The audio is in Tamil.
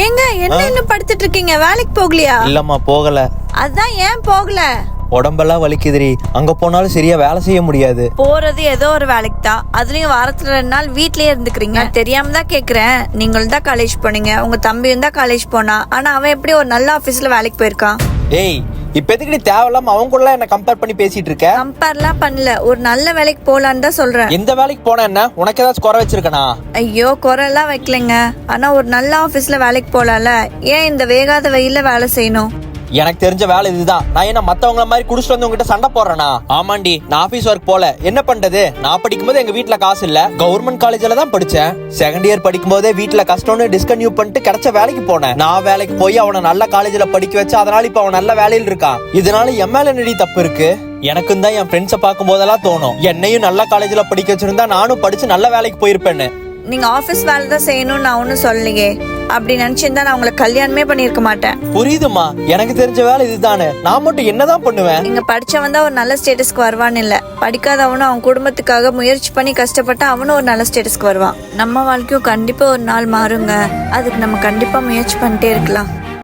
ஏங்க என்ன இன்னும் படுத்துட்டு இருக்கீங்க வேலைக்கு போகலையா? இல்லம்மா போகல. அதான் ஏன் போகல? உடம்பெல்லாம் வலிக்குதுடி. அங்க போனாலும் சரியா வேலை செய்ய முடியாது. போறது ஏதோ ஒரு வேலைக்கு தான் அதுலயும் வாரத்துல ரெண்டு நாள் வீட்லயே இருந்துக்கிறீங்க. நான் தெரியாம தான் கேக்குறேன். நீங்களும் தான் காலேஜ் போனீங்க. உங்க தம்பியும் தான் காலேஜ் போனா. ஆனா அவன் எப்படி ஒரு நல்ல ஆபீஸ்ல வேலைக்கு போயிருக்கான்? ஏய் இப்ப எதுக்கு நீ தேவையில்லாம அவங்க கூட என்ன கம்பேர் பண்ணி பேசிட்டு இருக்க கம்பேர்லாம் பண்ணல. ஒரு நல்ல வேலைக்கு போலான்னு தான் சொல்றேன். எந்த வேலைக்கு போன என்ன? உனக்கு ஏதாச்சும் குறை வச்சிருக்கனா? ஐயோ குறைலாம் வைக்கலைங்க. ஆனா ஒரு நல்ல ஆபீஸ்ல வேலைக்கு போலாம்ல. ஏன் இந்த வேகாத வெயில்ல வேலை செய்யணும்? எனக்கு தெரிஞ்ச வேலை இதுதான். நான் என்ன மத்தவங்கள மாதிரி குடிச்சிட்டு வந்து உங்ககிட்ட சண்டை போடுறேனா? ஆமாண்டி நான் ஆபீஸ் ஒர்க் போல. என்ன பண்றது? நான் படிக்கும்போது எங்க வீட்டுல காசு இல்ல. கவர்மெண்ட் காலேஜ்ல தான் படிச்சேன். செகண்ட் இயர் படிக்கும் போதே வீட்டுல கஷ்டம்னு டிஸ்கன்யூ பண்ணிட்டு கிடைச்ச வேலைக்கு போனேன். நான் வேலைக்கு போய் அவனை நல்ல காலேஜ்ல படிக்க வச்சு அதனால இப்ப அவன் நல்ல வேலையில் இருக்கான். இதனால என் மேல என்னடி தப்பு இருக்கு? எனக்கும் தான் என் ஃப்ரெண்ட்ஸை பார்க்கும் போதெல்லாம் தோணும். என்னையும் நல்ல காலேஜ்ல படிக்க வச்சிருந்தா நானும் படிச்சு நல்ல வேலைக்கு போயிருப்பேன்னு. நீங்க ஆபீஸ் வேலை தான் செய்யணும்னு நான் ஒன்னும் சொல்லலையே. அப்படி நினைச்சிருந்தா நான் உங்களை கல்யாணமே பண்ணியிருக்க மாட்டேன். புரியுதுமா எனக்கு தெரிஞ்ச வேலை இதுதானே. நான் மட்டும் என்னதான் பண்ணுவேன்? இங்க படிச்சவன் தான் ஒரு நல்ல ஸ்டேட்டஸ்க்கு வருவான்னு இல்ல. படிக்காதவனும் அவன் குடும்பத்துக்காக முயற்சி பண்ணி கஷ்டப்பட்டு அவனும் ஒரு நல்ல ஸ்டேட்டஸ்க்கு வருவான். நம்ம வாழ்க்கையும் கண்டிப்பா ஒரு நாள் மாறுங்க. அதுக்கு நம்ம கண்டிப்பா முயற்சி பண்ணிட்டே இருக்கலாம்.